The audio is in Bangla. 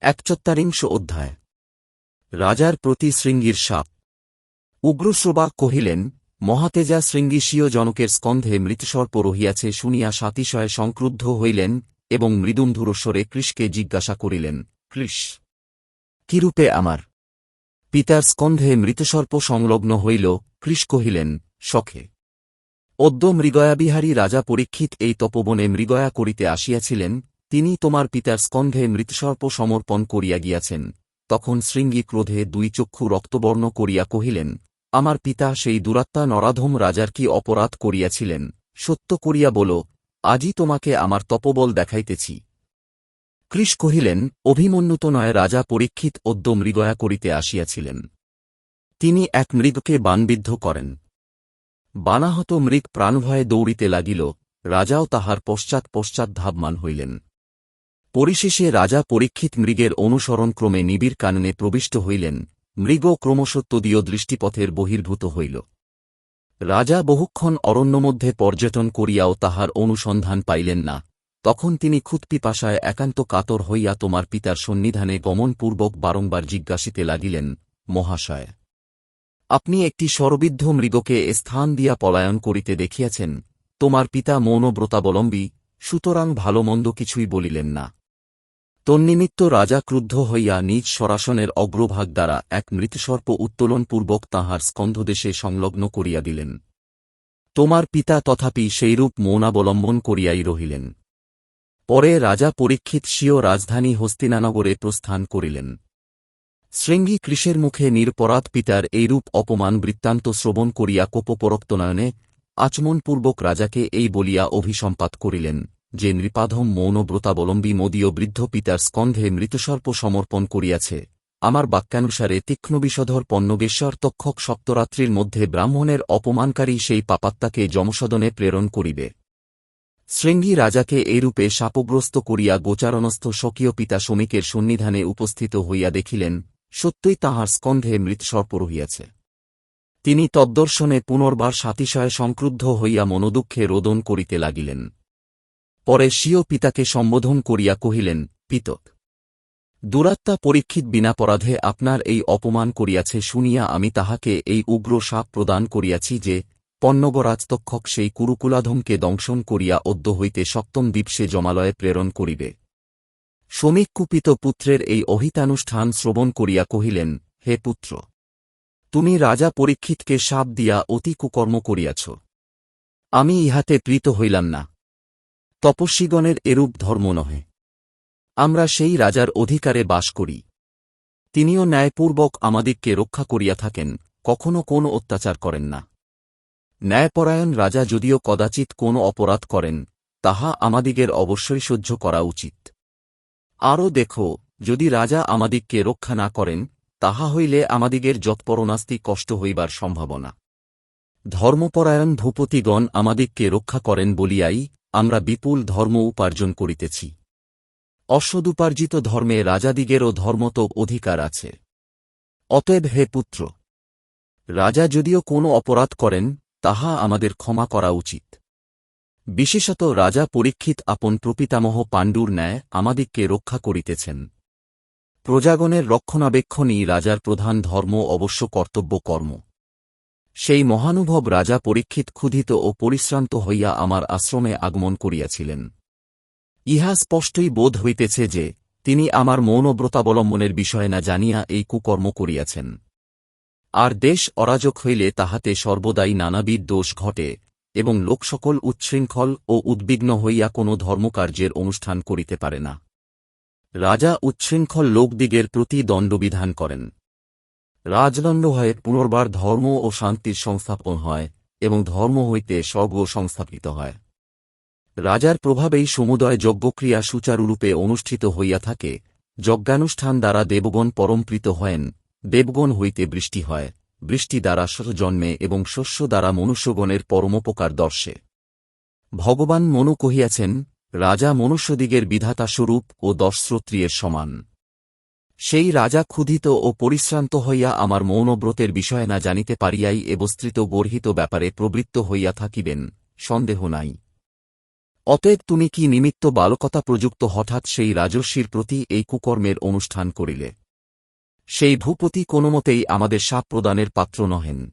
একচত্বারিংশ অধ্যায়। রাজার প্রতি শৃঙ্গীর সাপ। উগ্রশ্রবা কহিলেন, মহাতেজা শৃঙ্গীষীয় জনকের স্কন্ধে মৃতসর্প রহিয়াছে শুনিয়া সাতিশয়ে সংক্রুদ্ধ হইলেন এবং মৃদুন্ধুরস্বরে কৃষকে জিজ্ঞাসা করিলেন, কৃষ কিরূপে আমার? পিতার স্কন্ধে মৃতসর্প সংলগ্ন হইল? কৃষ কহিলেন, শখে। অদ্য মৃগয়াবিহারী রাজা পরীক্ষিত এই তপবনে মৃগয়া করিতে আসিয়াছিলেন তিনি তোমার পিতার স্কন্ধে মৃতসর্প সমর্পণ করিয়া গিয়াছেন। তখন শৃঙ্গী ক্রোধে দুই চক্ষু রক্তবর্ণ করিয়া কহিলেন, আমার পিতা সেই দুরাত্মা নরাধম রাজার কি অপরাধ করিয়াছিলেন? সত্য করিয়া বল, আজই তোমাকে আমার তপবল দেখাইতেছি। কৃষ কহিলেন অভিমন্যুত নয় রাজা পরীক্ষিত অদ্য মৃগয়া করিতে আসিয়াছিলেন। তিনি এক মৃগকে বানবিদ্ধ করেন। বানাহত মৃগ প্রাণভয়ে দৌড়িতে লাগিল, রাজাও তাহার পশ্চাৎ পশ্চাৎ ধাবমান হইলেন। পরিশেষে রাজা পরীক্ষিত মৃগের অনুসরণক্রমে নিবিড় কাননে প্রবিষ্ট হইলেন, মৃগ ক্রমশ তদীয় দৃষ্টিপথের বহির্ভূত হইল। রাজা বহুক্ষণ অরণ্যমধ্যে পর্যটন করিয়াও তাহার অনুসন্ধান পাইলেন না। তখন তিনি ক্ষুৎপিপাশায় একান্ত কাতর হইয়া তোমার পিতার সন্নিধানে গমনপূর্বক বারংবার জিজ্ঞাসিতে লাগিলেন, মহাশয়, আপনি একটি সরবিদ্ধ মৃগকে স্থান দিয়া পলায়ন করিতে দেখিয়াছেন, তোমার পিতা মৌনব্রতাবলম্বী, সুতরাং ভালোমন্দ কিছুই বলিলেন না। তন্নিমিত্ত রাজা ক্রুদ্ধ হইয়া নিজ সরাসনের অগ্রভাগ দ্বারা এক মৃতসর্প উত্তোলনপূর্বক তাঁহার স্কন্ধদেশে সংলগ্ন করিয়া দিলেন। তোমার পিতা তথাপি সেইরূপ মৌনাবলম্বন করিয়াই রহিলেন। পরে রাজা পরীক্ষিত স্বীয় রাজধানী হস্তিনানগরে প্রস্থান করিলেন। শৃঙ্গী কৃষের মুখে নিরপরাধ পিতার এইরূপ অপমান বৃত্তান্ত শ্রবণ করিয়া কোপপরক্তনয়নে আচমনপূর্বক রাজাকে এই বলিয়া অভিসম্পাত করিলেন। যে নৃপাধম মৌনব্রতাবলম্বী মোদীয় বৃদ্ধ পিতার স্কন্ধে মৃতসর্প সমর্পণ করিয়াছে। আমার বাক্যানুসারে তীক্ষ্ণবিষধর পণ্যবেশ্বর তক্ষক সপ্তরাত্রির মধ্যে ব্রাহ্মণের অপমানকারী সেই পাপাত্তাকে যমসদনে প্রেরণ করিবে। শৃঙ্গী রাজাকে এইরূপে শাপগ্রস্ত করিয়া গোচারণস্থ স্বকীয় পিতা শ্রমিকের সন্নিধানে উপস্থিত হইয়া দেখিলেন, সত্যই তাহার স্কন্ধে মৃতসর্প রহিয়াছে। তিনি তদ্দর্শনে পুনর্বার সাতিশয়ে সংক্রুদ্ধ হইয়া মনোদুঃখে রোদন করিতে লাগিলেন। পরে স্বীয় পিতাকে সম্বোধন করিয়া কহিলেন পিতক দুরাত্মা পরীক্ষিত বিনাপরাধে আপনার এই অপমান করিয়াছে শুনিয়া আমি তাহাকে এই উগ্র সাপ প্রদান করিয়াছি যে, পণ্যগরাজতক্ষক সেই কুরুকুলাধমকে দংশন করিয়া অদ্য হইতে সপ্তম দ্বীপসে জমালয়ে প্রেরণ করিবে। কুপিত পুত্রের এই অহিতানুষ্ঠান শ্রবণ করিয়া কহিলেন, হে পুত্র, তুমি রাজা পরীক্ষিতকে সাপ দিয়া অতি কুকর্ম করিয়াছ। আমি ইহাতে প্রীত হইলাম না। তপস্বীগণের এরূপ ধর্ম নহে। আমরা সেই রাজার অধিকারে বাস করি। তিনিও ন্যায়পূর্বক আমাদিগকে রক্ষা করিয়া থাকেন কখনও কোন অত্যাচার করেন না। ন্যায়পরায়ণ রাজা যদিও কদাচিৎ কোন অপরাধ করেন, তাহা আমাদিগের অবশ্যই সহ্য করা উচিত। আরও দেখো, যদি রাজা আমাদিগকে রক্ষা না করেন, তাহা হইলে আমাদিগের যৎপরনাস্তি কষ্ট হইবার সম্ভাবনা। ধর্মপরায়ণ ভূপতিগণ আমাদিগকে রক্ষা করেন বলিয়াই আমরা বিপুল ধর্ম উপার্জন করিতেছি। অসদুপার্জিত ধর্মে রাজাদিগেরও ধর্মত অধিকার আছে। অতএব হে পুত্র, রাজা যদিও কোনো অপরাধ করেন, তাহা আমাদের ক্ষমা করা উচিত। বিশেষত রাজা পরীক্ষিত আপন প্রপিতামহ পাণ্ডুর ন্যায় আমাদিগকে রক্ষা করিতেছেন। প্রজাগণের রক্ষণাবেক্ষণই রাজার প্রধান ধর্ম অবশ্য কর্তব্য কর্ম সেই মহানুভব রাজা পরীক্ষিত ক্ষুধিত ও পরিশ্রান্ত হইয়া আমার আশ্রমে আগমন করিয়াছিলেন। ইহা স্পষ্টই বোধ হইতেছে যে, তিনি আমার মৌনব্রতাবলম্বনের বিষয়ে না জানিয়া এই কুকর্ম করিয়াছেন। আর দেশ অরাজক হইলে তাহাতে সর্বদাই নানাবিধ দোষ ঘটে, এবং লোকসকল উচ্ছৃঙ্খল ও উদ্বিগ্ন হইয়া কোনো ধর্মকার্যের অনুষ্ঠান করিতে পারে না। রাজা উচ্ছৃঙ্খল লোকদিগের প্রতি দণ্ডবিধান করেন। রাজদণ্ড হয়ে পুনর্বার ধর্ম ও শান্তির সংস্থাপন হয় এবং ধর্ম হইতে স্বর্গ সংস্থাপিত হয়। রাজার প্রভাবেই সমুদয় যজ্ঞক্রিয়া সুচারুরূপে অনুষ্ঠিত হইয়া থাকে। যজ্ঞানুষ্ঠান দ্বারা দেবগণ পরমপ্রীত হয়েন। দেবগণ হইতে বৃষ্টি হয়। বৃষ্টি দ্বারা জন্মে এবং শস্য দ্বারা মনুষ্যগণের পরমোপকার দর্শে। ভগবান মনু কহিয়াছেন, রাজা মনুষ্যদিগের বিধাতাস্বরূপ ও দশশ্রোত্রিয়ের সমান। সেই রাজা ক্ষুধিত ও পরিশ্রান্ত হইয়া আমার মৌনব্রতের বিষয় না জানিতে পারিয়াই এবস্ত্রিত গর্হিত ব্যাপারে প্রবৃত্ত হইয়া থাকিবেন, সন্দেহ নাই। অতএব তুমি কি নিমিত্ত বালকতা প্রযুক্ত হঠাৎ সেই রাজস্বীর প্রতি এই কুকর্মের অনুষ্ঠান করিলে? সেই ভূপতি কোনোমতেই আমাদের সাপ প্রদানের পাত্র নহেন।